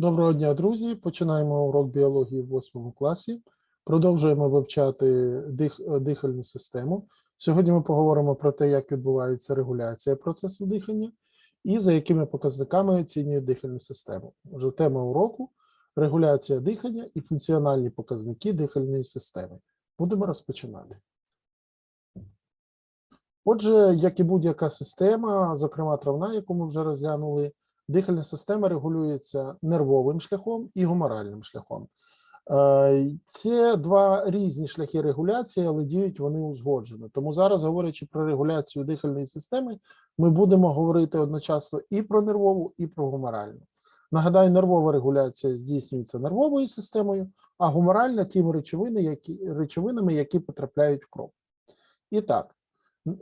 Доброго дня, друзі. Починаємо урок біології в 8 класі. Продовжуємо вивчати дих, дихальну систему. Сьогодні ми поговоримо про те, як відбувається регуляція процесу дихання і за якими показниками оцінюють дихальну систему. Вже тема уроку регуляція дихання і функціональні показники дихальної системи. Будемо розпочинати. Отже, як і будь-яка система, зокрема травна, яку ми вже розглянули, дихальна система регулюється нервовим шляхом і гуморальним шляхом. Це два різні шляхи регуляції, але діють вони узгоджено. Тому зараз, говорячи про регуляцію дихальної системи, ми будемо говорити одночасно і про нервову, і про гуморальну. Нагадаю, нервова регуляція здійснюється нервовою системою, а гуморальна тими речовини, які, речовинами, які потрапляють в кров. І так,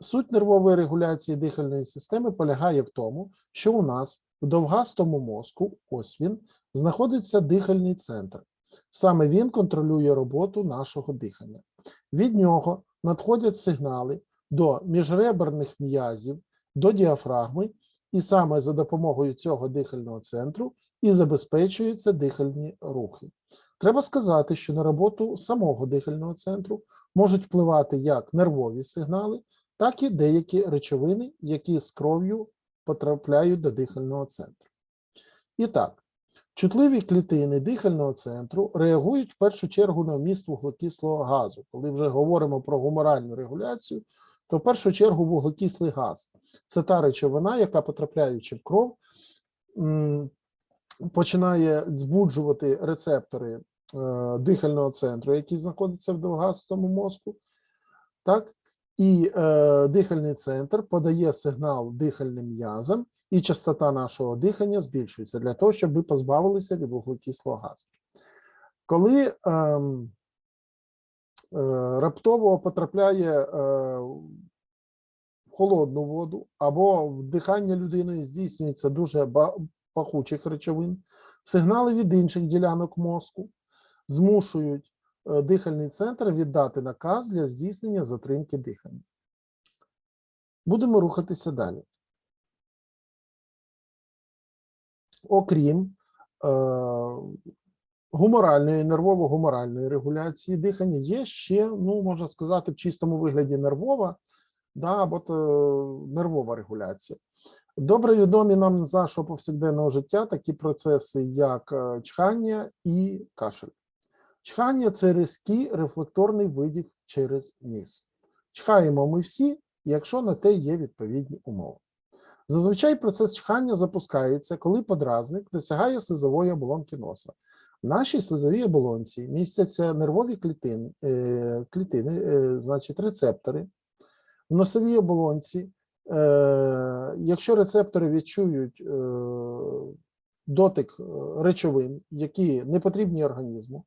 суть нервової регуляції дихальної системи полягає в тому, що у нас в довгастому мозку, ось він, знаходиться дихальний центр. Саме він контролює роботу нашого дихання. Від нього надходять сигнали до міжреберних м'язів, до діафрагми, і саме за допомогою цього дихального центру і забезпечуються дихальні рухи. Треба сказати, що на роботу самого дихального центру можуть впливати як нервові сигнали, так і деякі речовини, які з кров'ю потрапляють до дихального центру. І так, чутливі клітини дихального центру реагують в першу чергу на вміст вуглекислого газу. Коли вже говоримо про гуморальну регуляцію, то в першу чергу вуглекислий газ це та речовина, яка потрапляючи в кров, починає збуджувати рецептори е, дихального центру, який знаходиться в довгастому мозку. Так? І е, дихальний центр подає сигнал дихальним м'язам, і частота нашого дихання збільшується для того, щоб ви позбавилися від вуглекислого газу. Коли е, е, раптово потрапляє е, в холодну воду або вдихання людиною здійснюється дуже пахучих речовин, сигнали від інших ділянок мозку змушують дихальний центр віддати наказ для здійснення затримки дихання. Будемо рухатися далі. Окрім е, гуморальної, нервово-гуморальної регуляції дихання, є ще, ну, можна сказати, в чистому вигляді нервова да, або то, нервова регуляція. Добре відомі нам з нашого повсякденного життя такі процеси, як е, чхання і кашель. Чхання це різкий рефлекторний видих через ніс. Чхаємо ми всі, якщо на те є відповідні умови. Зазвичай процес чхання запускається, коли подразник досягає слизової оболонки носа. В нашій слизовій оболонці містяться нервові клітини, е, клітини е, значить рецептори. В носовій оболонці, е, якщо рецептори відчують дотик речовин, які не потрібні організму,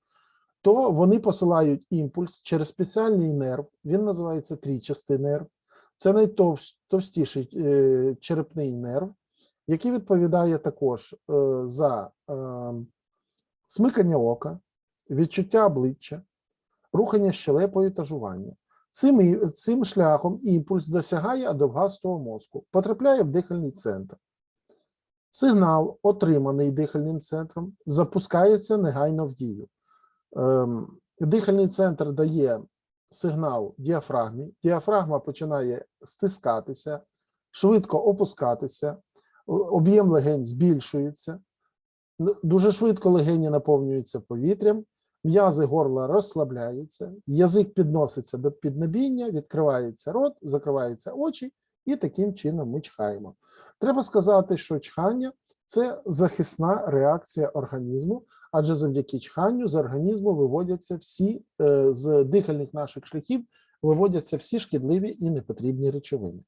то вони посилають імпульс через спеціальний нерв, він називається трічастий нерв. Це найтовстіший е, черепний нерв, який відповідає також е, за е, смикання ока, відчуття обличчя, рухання щелепою та жування. Цим, цим шляхом імпульс досягає адовгастого мозку, потрапляє в дихальний центр. Сигнал, отриманий дихальним центром, запускається негайно в дію. Ем, дихальний центр дає сигнал діафрагмі, діафрагма починає стискатися, швидко опускатися, об'єм легень збільшується, дуже швидко легені наповнюються повітрям, м'язи горла розслабляються, язик підноситься до піднебіння, відкривається рот, закриваються очі, і таким чином ми чхаємо. Треба сказати, що чхання це захисна реакція організму адже завдяки чханню з організму виводяться всі е, з дихальних наших шляхів, виводяться всі шкідливі і непотрібні речовини.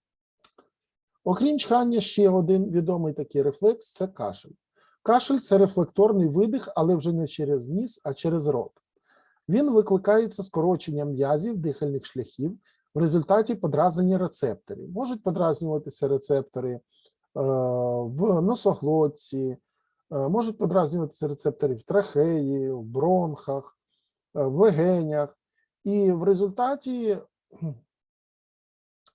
Окрім чхання, ще один відомий такий рефлекс це кашель. Кашель це рефлекторний видих, але вже не через ніс, а через рот. Він викликається скороченням м'язів дихальних шляхів в результаті подразнення рецепторів. Можуть подразнюватися рецептори е, в носоглотці, можуть подразнюватися рецептори в трахеї, в бронхах, е, в легенях, і в результаті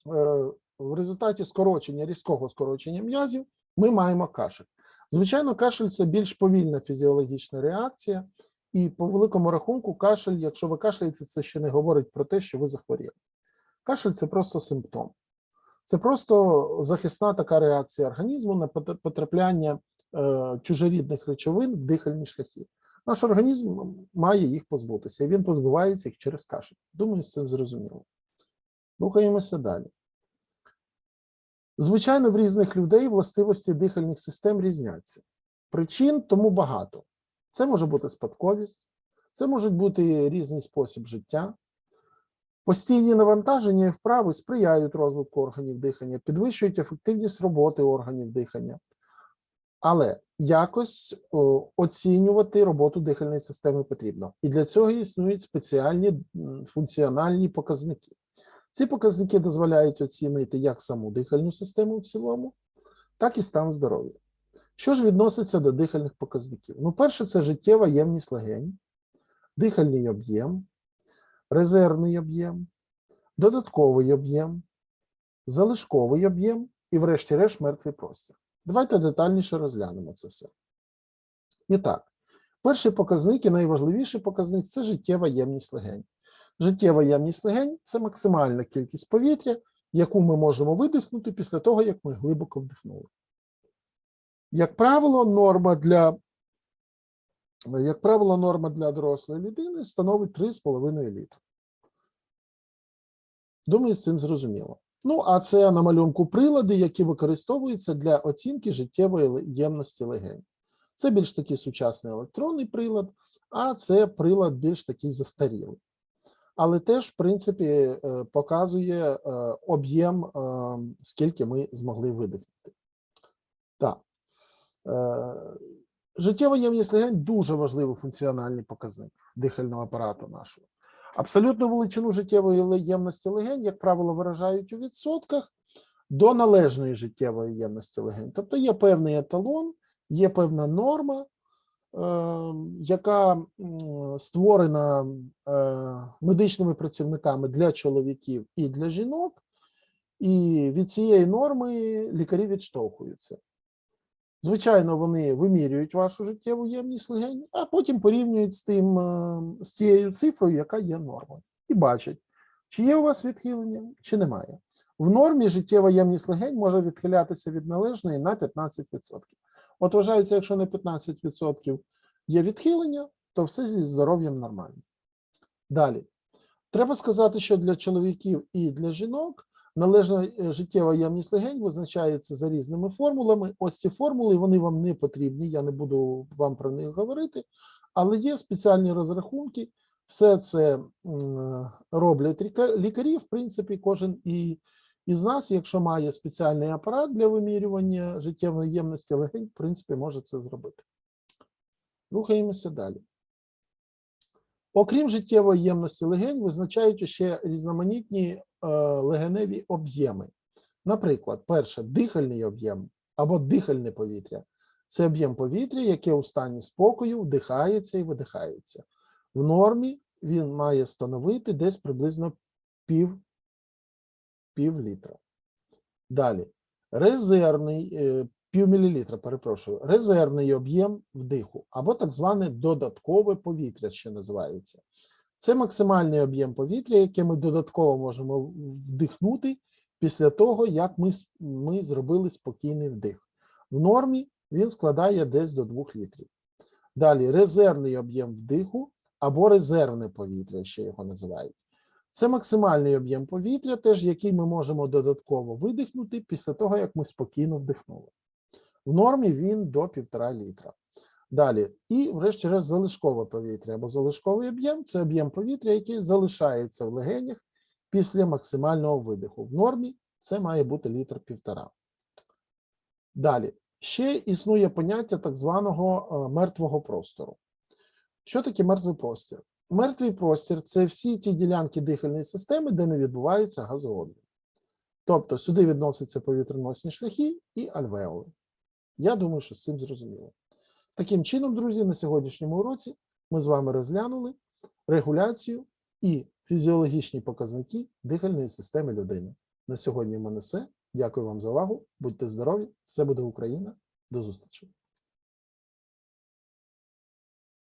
е, в результаті скорочення, різкого скорочення м'язів ми маємо кашель. Звичайно, кашель це більш повільна фізіологічна реакція, і по великому рахунку, кашель, якщо ви кашляєте, це ще не говорить про те, що ви захворіли. Кашель це просто симптом. Це просто захисна така реакція організму на пот- потрапляння е, чужорідних речовин в дихальні шляхи. Наш організм має їх позбутися, і він позбувається їх через кашель. Думаю, з цим зрозуміло. Рухаємося далі. Звичайно, в різних людей властивості дихальних систем різняться. Причин тому багато. Це може бути спадковість, це може бути різний спосіб життя. Постійні навантаження і вправи сприяють розвитку органів дихання, підвищують ефективність роботи органів дихання. Але якось оцінювати роботу дихальної системи потрібно. І для цього існують спеціальні функціональні показники. Ці показники дозволяють оцінити як саму дихальну систему в цілому, так і стан здоров'я. Що ж відноситься до дихальних показників? Ну, перше, це життєва ємність легень, дихальний об'єм, резервний об'єм, додатковий об'єм, залишковий об'єм і, врешті-решт, мертвий простір. Давайте детальніше розглянемо це все. І так, перший показник і найважливіший показник це життєва ємність легень. Життєва ємність легень це максимальна кількість повітря, яку ми можемо видихнути після того, як ми глибоко вдихнули. Як правило, норма для, як правило, норма для дорослої людини становить 3,5 літра. Думаю, з цим зрозуміло. Ну, а це на малюнку прилади, які використовуються для оцінки життєвої ємності легень. Це більш такий сучасний електронний прилад, а це прилад більш такий застарілий. Але теж, в принципі, е, показує е, об'єм, е, скільки ми змогли видихнути. Так. Життєва ємність легень дуже важливий функціональний показник дихального апарату нашого. Абсолютну величину життєвої ємності легень, як правило, виражають у відсотках до належної життєвої ємності легень. Тобто є певний еталон, є певна норма, е, яка створена е, медичними працівниками для чоловіків і для жінок, і від цієї норми лікарі відштовхуються. Звичайно, вони вимірюють вашу життєву ємність легень, а потім порівнюють з тим, е, з тією цифрою, яка є нормою, і бачать, чи є у вас відхилення, чи немає. В нормі життєва ємність легень може відхилятися від належної на 15%. От вважається, якщо на 15% є відхилення, то все зі здоров'ям нормально. Далі. Треба сказати, що для чоловіків і для жінок належна е, життєва ємність легень визначається за різними формулами. Ось ці формули вони вам не потрібні, я не буду вам про них говорити, але є спеціальні розрахунки. Все це роблять лікарі. В принципі, кожен і із нас, якщо має спеціальний апарат для вимірювання життєвої ємності легень, в принципі, може це зробити. Рухаємося далі. Окрім життєвої ємності легень, визначають ще різноманітні е, легеневі об'єми. Наприклад, перше дихальний об'єм або дихальне повітря. Це об'єм повітря, яке у стані спокою вдихається і видихається. В нормі він має становити десь приблизно пів, пів літра. Далі, резервний, е, пів мілілітра, перепрошую, резервний об'єм вдиху, або так зване додаткове повітря, ще називається. Це максимальний об'єм повітря, яке ми додатково можемо вдихнути після того, як ми, ми зробили спокійний вдих. В нормі він складає десь до 2 літрів. Далі резервний об'єм вдиху або резервне повітря, ще його називають. Це максимальний об'єм повітря, теж який ми можемо додатково видихнути після того, як ми спокійно вдихнули. В нормі він до 1,5 літра. Далі, і, врешті-решт, залишкове повітря або залишковий об'єм це об'єм повітря, який залишається в легенях після максимального видиху. В нормі це має бути літр півтора. Далі, ще існує поняття так званого е, мертвого простору. Що таке мертвий простір? Мертвий простір це всі ті ділянки дихальної системи, де не відбувається газообмін. Тобто сюди відносяться повітряносні шляхи і альвеоли. Я думаю, що цим зрозуміло. Таким чином, друзі, на сьогоднішньому уроці ми з вами розглянули регуляцію і фізіологічні показники дихальної системи людини. На сьогодні в мене все. Дякую вам за увагу. Будьте здорові! Все буде Україна. До зустрічі!